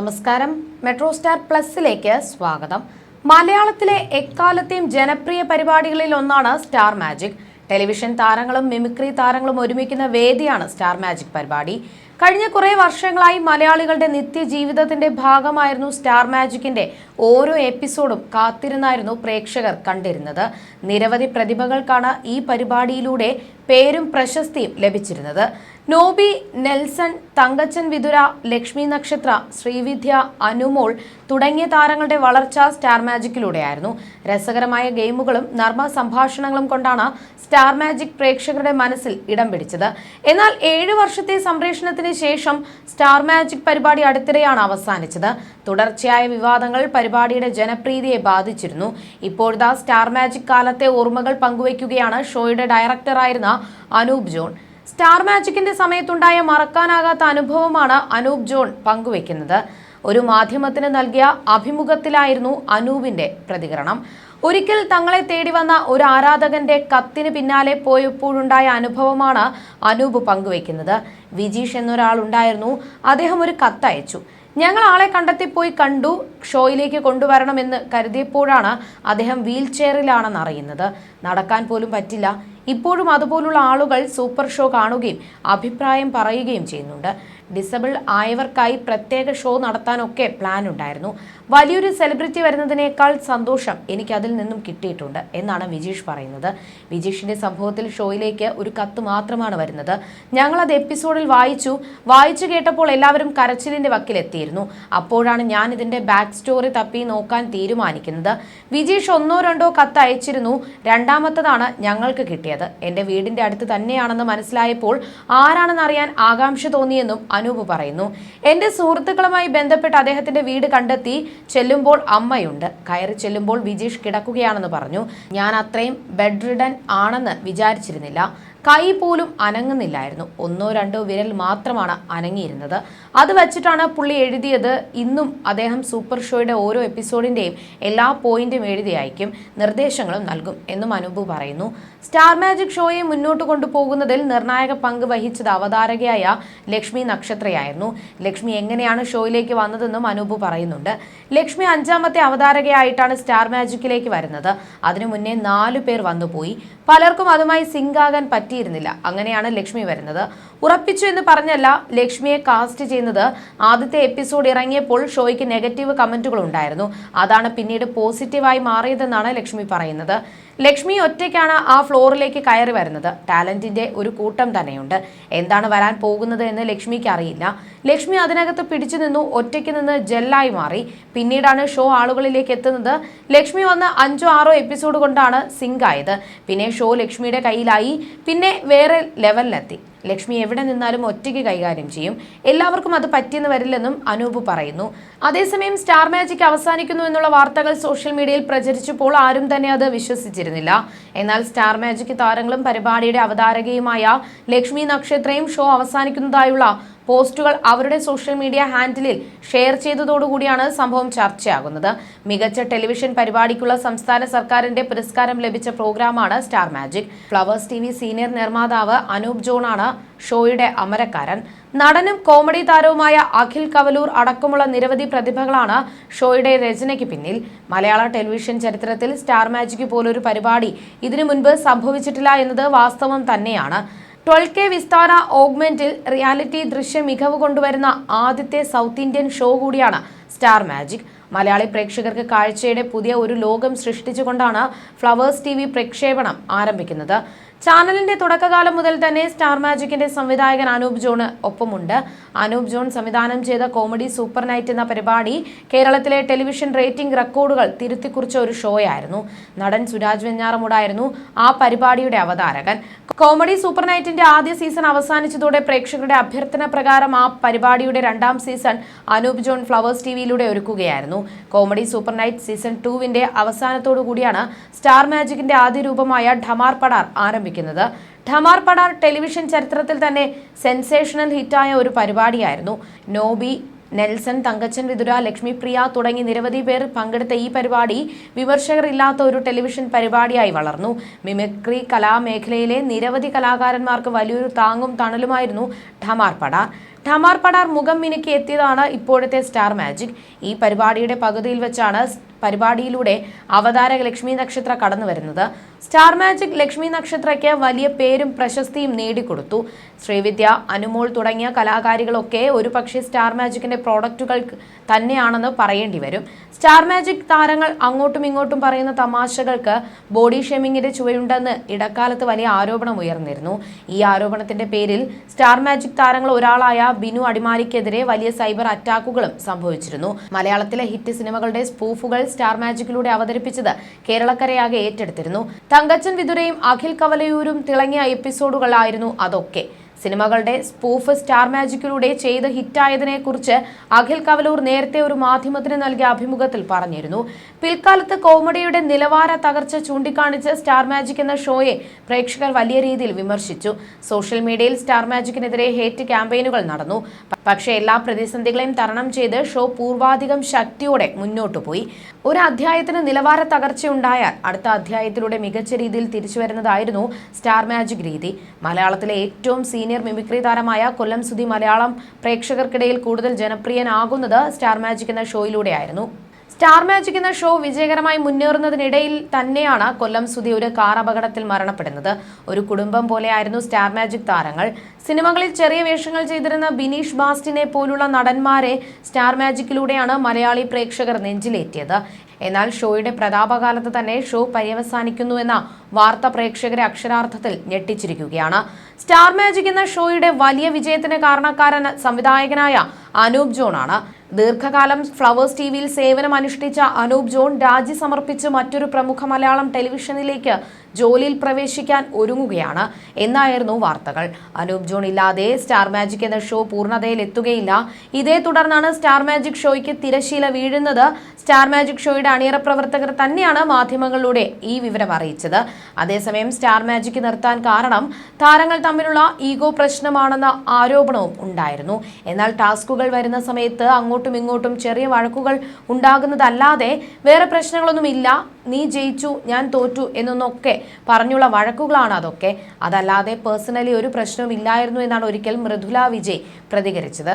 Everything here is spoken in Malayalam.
നമസ്കാരം. മെട്രോ സ്റ്റാർ പ്ലസിലേക്ക് സ്വാഗതം. മലയാളത്തിലെ എക്കാലത്തെയും ജനപ്രിയ പരിപാടികളിൽ ഒന്നാണ് സ്റ്റാർ മാജിക്. ടെലിവിഷൻ താരങ്ങളും മിമിക്രി താരങ്ങളും ഒരുമിക്കുന്ന വേദിയാണ് സ്റ്റാർ മാജിക് പരിപാടി. കഴിഞ്ഞ കുറേ വർഷങ്ങളായി മലയാളികളുടെ നിത്യജീവിതത്തിന്റെ ഭാഗമായിരുന്നു സ്റ്റാർ മാജിക്കിന്റെ ഓരോ എപ്പിസോഡും കാത്തിരുന്നായിരുന്നു പ്രേക്ഷകർ കണ്ടിരുന്നത്. നിരവധി പ്രതിഭകൾക്കാണ് ഈ പരിപാടിയിലൂടെ പേരും പ്രശസ്തിയും ലഭിച്ചിരുന്നത്. നോബി നെൽസൺ തങ്കച്ചൻ വിതുര ലക്ഷ്മി നക്ഷത്ര ശ്രീവിദ്യ അനുമോൾ തുടങ്ങിയ താരങ്ങളുടെ വളർച്ച സ്റ്റാർ മാജിക്കിലൂടെയായിരുന്നു. രസകരമായ ഗെയിമുകളും നർമ്മ സംഭാഷണങ്ങളും കൊണ്ടാണ് സ്റ്റാർ മാജിക് പ്രേക്ഷകരുടെ മനസ്സിൽ ഇടം പിടിച്ചത്. എന്നാൽ ഏഴ് വർഷത്തെ സംപ്രേഷണത്തിന് ശേഷം സ്റ്റാർ മാജിക് പരിപാടി അടുത്തിടെയാണ് അവസാനിച്ചത്. തുടർച്ചയായ വിവാദങ്ങൾ പരിപാടിയുടെ ജനപ്രീതിയെ ബാധിച്ചിരുന്നു. ഇപ്പോഴത്തെ സ്റ്റാർ മാജിക് കാലത്തെ ഓർമ്മകൾ പങ്കുവയ്ക്കുകയാണ് ഷോയുടെ ഡയറക്ടറായിരുന്ന അനൂപ് ജോൺ. സ്റ്റാർ മാജിക്കിന്റെ സമയത്തുണ്ടായ മറക്കാനാകാത്ത അനുഭവമാണ് അനൂപ് ജോൺ പങ്കുവെക്കുന്നത് ഒരു മാധ്യമത്തിന് നൽകിയ അഭിമുഖത്തിലായിരുന്നു അനൂപിന്റെ പ്രതികരണം. ഒരിക്കൽ തങ്ങളെ തേടി വന്ന ഒരു ആരാധകന്റെ കത്തിന് പിന്നാലെ പോയപ്പോഴുണ്ടായ അനുഭവമാണ് അനൂപ് പങ്കുവെക്കുന്നത് വിജീഷ് എന്നൊരാൾ ഉണ്ടായിരുന്നു. അദ്ദേഹം ഒരു കത്തയച്ചു. ഞങ്ങൾ ആളെ കണ്ടെത്തിപ്പോയി കണ്ടു. ഷോയിലേക്ക് കൊണ്ടുവരണമെന്ന് കരുതിയപ്പോഴാണ് അദ്ദേഹം വീൽ ചെയറിലാണെന്ന് അറിയുന്നത് നടക്കാൻ പോലും പറ്റില്ല. ഇപ്പോഴും അതുപോലുള്ള ആളുകൾ സൂപ്പർ ഷോ കാണുകയും അഭിപ്രായം പറയുകയും ചെയ്യുന്നുണ്ട്. ഡിസബിൾ ആയവർക്കായി പ്രത്യേക ഷോ നടത്താനൊക്കെ പ്ലാൻ ഉണ്ടായിരുന്നു. വലിയൊരു സെലിബ്രിറ്റി വരുന്നതിനേക്കാൾ സന്തോഷം എനിക്ക് അതിൽ നിന്നും കിട്ടിയിട്ടുണ്ട് എന്നാണ് വിജീഷ് പറയുന്നത്. വിജീഷിന്റെ സംഭവത്തിൽ ഷോയിലേക്ക് ഒരു കത്ത് മാത്രമാണ് വരുന്നത്. ഞങ്ങളത് എപ്പിസോഡിൽ വായിച്ചു. വായിച്ചു കേട്ടപ്പോൾ എല്ലാവരും കരച്ചിലിന്റെ വക്കിലെത്തിയിരുന്നു. അപ്പോഴാണ് ഞാൻ ഇതിന്റെ ബാക്ക് സ്റ്റോറി തപ്പി നോക്കാൻ തീരുമാനിക്കുന്നത്. വിജീഷ് ഒന്നോ രണ്ടോ കത്ത് അയച്ചിരുന്നു. രണ്ടാമത്തതാണ് ഞങ്ങൾക്ക് കിട്ടിയത്. എന്റെ വീടിന്റെ അടുത്ത് തന്നെയാണെന്ന് മനസ്സിലായപ്പോൾ ആരാണെന്ന് അറിയാൻ ആകാംക്ഷ തോന്നിയെന്നും അനൂപ് പറയുന്നു. എന്റെ സുഹൃത്തുക്കളുമായി ബന്ധപ്പെട്ട് അദ്ദേഹത്തിന്റെ വീട് കണ്ടെത്തി ചെല്ലുമ്പോൾ അമ്മയുണ്ട്. കയറി ചെല്ലുമ്പോൾ വിജീഷ് കിടക്കുകയാണെന്ന് പറഞ്ഞു. ഞാൻ അത്രയും ബെഡ് റിഡൻ ആണെന്ന് വിചാരിച്ചിരുന്നില്ല. കൈ പോലും അനങ്ങുന്നില്ലായിരുന്നു. ഒന്നോ രണ്ടോ വിരൽ മാത്രമാണ് അനങ്ങിയിരുന്നത്. അത് വച്ചിട്ടാണ് പുള്ളി എഴുതിയത്. ഇന്നും അദ്ദേഹം സൂപ്പർ ഷോയുടെ ഓരോ എപ്പിസോഡിന്റെയും എല്ലാ പോയിന്റും എഴുതി അയക്കും. നിർദ്ദേശങ്ങളും നൽകും എന്നും അനൂപ് പറയുന്നു. സ്റ്റാർ മാജിക് ഷോയെ മുന്നോട്ട് കൊണ്ടുപോകുന്നതിൽ നിർണായക പങ്ക് വഹിച്ചത് അവതാരകയായ ലക്ഷ്മി നക്ഷത്രയായിരുന്നു. ലക്ഷ്മി എങ്ങനെയാണ് ഷോയിലേക്ക് വന്നതെന്നും അനൂപ് പറയുന്നുണ്ട്. ലക്ഷ്മി അഞ്ചാമത്തെ അവതാരകയായിട്ടാണ് സ്റ്റാർ മാജിക്കിലേക്ക് വരുന്നത്. അതിനു മുന്നേ നാലു പേർ വന്നുപോയി. പലർക്കും അതുമായി സിങ്ക് ആകാൻ പറ്റിയിരുന്നില്ല. അങ്ങനെയാണ് ലക്ഷ്മി വരുന്നത്. ഉറപ്പിച്ചു എന്ന് പറഞ്ഞല്ല ലക്ഷ്മിയെ കാസ്റ്റ് ചെയ്യുന്നത്. ആദ്യത്തെ എപ്പിസോഡ് ഇറങ്ങിയപ്പോൾ ഷോയ്ക്ക് നെഗറ്റീവ് കമന്റുകൾ ഉണ്ടായിരുന്നു. അതാണ് പിന്നീട് പോസിറ്റീവായി മാറിയതെന്നാണ് ലക്ഷ്മി പറയുന്നത്. ലക്ഷ്മി ഒറ്റയ്ക്കാണ് ആ ഫ്ലോറിലേക്ക് കയറി വരുന്നത്. ടാലന്റിന്റെ ഒരു കൂട്ടം തന്നെയുണ്ട്. എന്താണ് വരാൻ പോകുന്നത് എന്ന് ലക്ഷ്മിക്ക് അറിയില്ല. ലക്ഷ്മി അതിനകത്ത് പിടിച്ചു നിന്നു ഒറ്റയ്ക്ക് നിന്ന് ജെല്ലായി മാറി. പിന്നീടാണ് ഷോ ആളുകളിലേക്ക് എത്തുന്നത്. ലക്ഷ്മി വന്ന് അഞ്ചോ ആറോ എപ്പിസോഡ് കൊണ്ടാണ് സിങ്ക് ആയത് പിന്നെ ഷോ ലക്ഷ്മിയുടെ കയ്യിലായി. പിന്നെ വേറെ ലെവലിലെത്തി. ലക്ഷ്മി എവിടെ നിന്നാലും ഒറ്റയ്ക്ക് കൈകാര്യം ചെയ്യും. എല്ലാവർക്കും അത് പറ്റിയെന്ന് വരില്ലെന്നും അനൂപ് പറയുന്നു. അതേസമയം സ്റ്റാർ മാജിക് അവസാനിക്കുന്നു എന്നുള്ള വാർത്തകൾ സോഷ്യൽ മീഡിയയിൽ പ്രചരിച്ചപ്പോൾ ആരും തന്നെ അത് വിശ്വസിച്ചിരുന്നില്ല. എന്നാൽ സ്റ്റാർ മാജിക് താരങ്ങളും പരിപാടിയുടെ അവതാരകയുമായ ലക്ഷ്മി നക്ഷത്രയും ഷോ അവസാനിക്കുന്നതായുള്ള പോസ്റ്റുകൾ അവരുടെ സോഷ്യൽ മീഡിയ ഹാൻഡിലിൽ ഷെയർ ചെയ്തതോടുകൂടിയാണ് സംഭവം ചർച്ചയാകുന്നത്. മികച്ച ടെലിവിഷൻ പരിപാടിക്കുള്ള സംസ്ഥാന സർക്കാരിന്റെ പുരസ്കാരം ലഭിച്ച പ്രോഗ്രാമാണ് star magic. Flowers T senior നിർമ്മാതാവ് അനൂപ് ജോണാണ് ഷോയുടെ അമരക്കാരൻ. നടനും കോമഡി താരവുമായ അഖിൽ കവലൂർ അടക്കമുള്ള നിരവധി പ്രതിഭകളാണ് ഷോയുടെ രചനയ്ക്ക് പിന്നിൽ. മലയാള ടെലിവിഷൻ ചരിത്രത്തിൽ സ്റ്റാർ മാജിക് പോലൊരു പരിപാടി ഇതിനു മുൻപ് സംഭവിച്ചിട്ടില്ല എന്നത് വാസ്തവം തന്നെയാണ്. ട്വൽവ് കെ വിസ്താര ഓഗ്മെന്റിൽ റിയാലിറ്റി ദൃശ്യ മികവ് കൊണ്ടുവരുന്ന ആദ്യത്തെ സൗത്ത് ഇന്ത്യൻ ഷോ കൂടിയാണ് സ്റ്റാർ മാജിക്. മലയാളി പ്രേക്ഷകർക്ക് കാഴ്ചയുടെ പുതിയ ഒരു ലോകം സൃഷ്ടിച്ചുകൊണ്ടാണ് ഫ്ലവേഴ്സ് ടി വി പ്രക്ഷേപണം ആരംഭിക്കുന്നത്. ചാനലിന്റെ തുടക്കകാലം മുതൽ തന്നെ സ്റ്റാർ മാജിക്കിന്റെ സംവിധായകൻ അനൂപ് ജോണ് ഒപ്പമുണ്ട്. അനൂപ് ജോൺ സംവിധാനം ചെയ്ത കോമഡി സൂപ്പർ നൈറ്റ് എന്ന പരിപാടി കേരളത്തിലെ ടെലിവിഷൻ റേറ്റിംഗ് റെക്കോർഡുകൾ തിരുത്തിക്കുറിച്ച ഒരു ഷോയായിരുന്നു. നടൻ സുരാജ് വെഞ്ഞാറമൂടായിരുന്നു ആ പരിപാടിയുടെ അവതാരകൻ. കോമഡി സൂപ്പർ നൈറ്റിന്റെ ആദ്യ സീസൺ അവസാനിച്ചതോടെ പ്രേക്ഷകരുടെ അഭ്യർത്ഥന പ്രകാരം ആ പരിപാടിയുടെ രണ്ടാം സീസൺ അനൂപ് ജോൺ ഫ്ലവേഴ്സ് ടിവിയിലൂടെ ഒരുക്കുകയായിരുന്നു. കോമഡി സൂപ്പർ നൈറ്റ് സീസൺ ടൂവിന്റെ അവസാനത്തോടു കൂടിയാണ് സ്റ്റാർ മാജിക്കിന്റെ ആദ്യ രൂപമായ ഠമാർ പടാർ ആരംഭിക്കുന്നത്. ഠമാർ പടാർ ടെലിവിഷൻ ചരിത്രത്തിൽ തന്നെ സെൻസേഷണൽ ഹിറ്റായ ഒരു പരിപാടിയായിരുന്നു. നോബി നെൽസൺ തങ്കച്ചൻ വിതുര ലക്ഷ്മിപ്രിയ തുടങ്ങി നിരവധി പേർ പങ്കെടുത്ത ഈ പരിപാടി വിമർശകർ ഇല്ലാത്ത ഒരു ടെലിവിഷൻ പരിപാടിയായി വളർന്നു. മിമിക്രി കലാമേഖലയിലെ നിരവധി കലാകാരന്മാർക്ക് വലിയൊരു താങ്ങും തണലുമായിരുന്നു ഠമാർ പടാർ പടാർ മുഖം മിനുക്കി എത്തിയതാണ് ഇപ്പോഴത്തെ സ്റ്റാർ മാജിക്. ഈ പരിപാടിയുടെ പകുതിയിൽ വെച്ചാണ് പരിപാടിയിലൂടെ അവതാരക ലക്ഷ്മി നക്ഷത്ര കടന്നു വരുന്നത് സ്റ്റാർ മാജിക് ലക്ഷ്മി നക്ഷത്രയ്ക്ക് വലിയ പേരും പ്രശസ്തിയും നേടിക്കൊടുത്തു. ശ്രീവിദ്യ അനുമോൾ തുടങ്ങിയ കലാകാരികളൊക്കെ ഒരു പക്ഷേ സ്റ്റാർ മാജിക്കിന്റെ പ്രോഡക്റ്റുകൾ തന്നെയാണെന്ന് പറയേണ്ടി വരും. സ്റ്റാർ മാജിക് താരങ്ങൾ അങ്ങോട്ടും ഇങ്ങോട്ടും പറയുന്ന തമാശകൾക്ക് ബോഡി ഷേമിങ്ങിന്റെ ചുവയുണ്ടെന്ന് ഇടക്കാലത്ത് വലിയ ആരോപണം ഉയർന്നിരുന്നു ഈ ആരോപണത്തിന്റെ പേരിൽ സ്റ്റാർ മാജിക് താരങ്ങൾ ഒരാളായ ബിനു അടിമാലിക്കെതിരെ വലിയ സൈബർ അറ്റാക്കുകളും സംഭവിച്ചിരുന്നു. മലയാളത്തിലെ ഹിറ്റ് സിനിമകളുടെ സ്പൂഫുകൾ സ്റ്റാർ മാജിക്കിലൂടെ അവതരിപ്പിച്ചത് കേരളക്കരയാകെ ഏറ്റെടുത്തിരുന്നു. തങ്കച്ചൻ വിതുരയും അഖിൽ കവലയൂരും തിളങ്ങിയ എപ്പിസോഡുകളായിരുന്നു അതൊക്കെ. സിനിമകളുടെ സ്പൂഫ് സ്റ്റാർ മാജിക്കിലൂടെ ചെയ്ത് ഹിറ്റായതിനെ കുറിച്ച് അഖിൽ കവലൂർ നേരത്തെ ഒരു മാധ്യമത്തിന് നൽകിയ അഭിമുഖത്തിൽ പറഞ്ഞിരുന്നു. പിൽക്കാലത്ത് കോമഡിയുടെ നിലവാര തകർച്ച ചൂണ്ടിക്കാണിച്ച് സ്റ്റാർ മാജിക് എന്ന ഷോയെ പ്രേക്ഷകർ വലിയ രീതിയിൽ വിമർശിച്ചു. സോഷ്യൽ മീഡിയയിൽ സ്റ്റാർ മാജിക്കിനെതിരെ ഹേറ്റ് ക്യാമ്പയിനുകൾ നടന്നു. പക്ഷേ എല്ലാ പ്രതിസന്ധികളെയും തരണം ചെയ്ത് ഷോ പൂർവാധികം ശക്തിയോടെ മുന്നോട്ടു പോയി. ഒരു അധ്യായത്തിന് നിലവാര തകർച്ചയുണ്ടായാൽ അടുത്ത അധ്യായത്തിലൂടെ മികച്ച രീതിയിൽ തിരിച്ചു വരുന്നതായിരുന്നു സ്റ്റാർ മാജിക് രീതി. മലയാളത്തിലെ ഏറ്റവും സീനിയർ മിമിക്രി താരമായ കൊല്ലം സുധി മലയാളം പ്രേക്ഷകർക്കിടയിൽ കൂടുതൽ ജനപ്രിയനാകുന്നത് സ്റ്റാർ മാജിക് എന്ന ഷോയിലൂടെയായിരുന്നു. സ്റ്റാർ മാജിക് എന്ന ഷോ വിജയകരമായി മുന്നേറുന്നതിനിടയിൽ തന്നെയാണ് കൊല്ലം സുധി ഒരു കാർ അപകടത്തിൽ മരണപ്പെടുന്നത്. ഒരു കുടുംബം പോലെയായിരുന്നു സ്റ്റാർ മാജിക് താരങ്ങൾ. സിനിമകളിൽ ചെറിയ വേഷങ്ങൾ ചെയ്തിരുന്ന ബിനീഷ് ബാസ്റ്റിനെ പോലുള്ള നടന്മാരെ സ്റ്റാർ മാജിക്കിലൂടെയാണ് മലയാളി പ്രേക്ഷകർ നെഞ്ചിലേറ്റിയത്. എന്നാൽ ഷോയുടെ പ്രതാപകാലത്ത് തന്നെ ഷോ പര്യവസാനിക്കുന്നുവെന്ന വാർത്ത പ്രേക്ഷകരെ അക്ഷരാർത്ഥത്തിൽ ഞെട്ടിച്ചിരിക്കുകയാണ്. സ്റ്റാർ മാജിക് എന്ന ഷോയുടെ വലിയ വിജയത്തിന് കാരണക്കാരൻ സംവിധായകനായ അനൂപ് ജോൺ ആണ് ദീർഘകാലം ഫ്ലവേഴ്സ് ടി വിയിൽ സേവനം അനുഷ്ഠിച്ച അനൂപ് ജോൺ രാജി സമർപ്പിച്ച് മറ്റൊരു പ്രമുഖ മലയാളം ടെലിവിഷനിലേക്ക് ജോലിയിൽ പ്രവേശിക്കാൻ ഒരുങ്ങുകയാണ്. എന്നായിരുന്നു വാർത്തകൾ. അനൂപ് ജോൺ ഇല്ലാതെ സ്റ്റാർ മാജിക് എന്ന ഷോ പൂർണതയിൽ എത്തുകയില്ല. ഇതേ തുടർന്നാണ് സ്റ്റാർ മാജിക് ഷോയ്ക്ക് തിരശീല വീഴുന്നത്. സ്റ്റാർ മാജിക് ഷോയുടെ അണിയറ പ്രവർത്തകർ തന്നെയാണ് മാധ്യമങ്ങളിലൂടെ ഈ വിവരം അറിയിച്ചത്. അതേസമയം സ്റ്റാർ മാജിക് നിർത്താൻ കാരണം താരങ്ങൾ തമ്മിലുള്ള ഈഗോ പ്രശ്നമാണെന്ന ആരോപണവും ഉണ്ടായിരുന്നു. എന്നാൽ ടാസ്കുകൾ വരുന്ന സമയത്ത് അങ്ങോട്ടും ഇങ്ങോട്ടും ചെറിയ വഴക്കുകൾ ഉണ്ടാകുന്നതല്ലാതെ വേറെ പ്രശ്നങ്ങളൊന്നുമില്ല നീ ജയിച്ചു ഞാൻ തോറ്റു എന്നൊന്നൊക്കെ പറഞ്ഞുള്ള വഴക്കുകളാണ് അതൊക്കെ. അതല്ലാതെ പേഴ്സണലി ഒരു പ്രശ്നവും ഇല്ലായിരുന്നു എന്നാണ് ഒരിക്കൽ മൃദുല വിജയ് പ്രതികരിച്ചത്.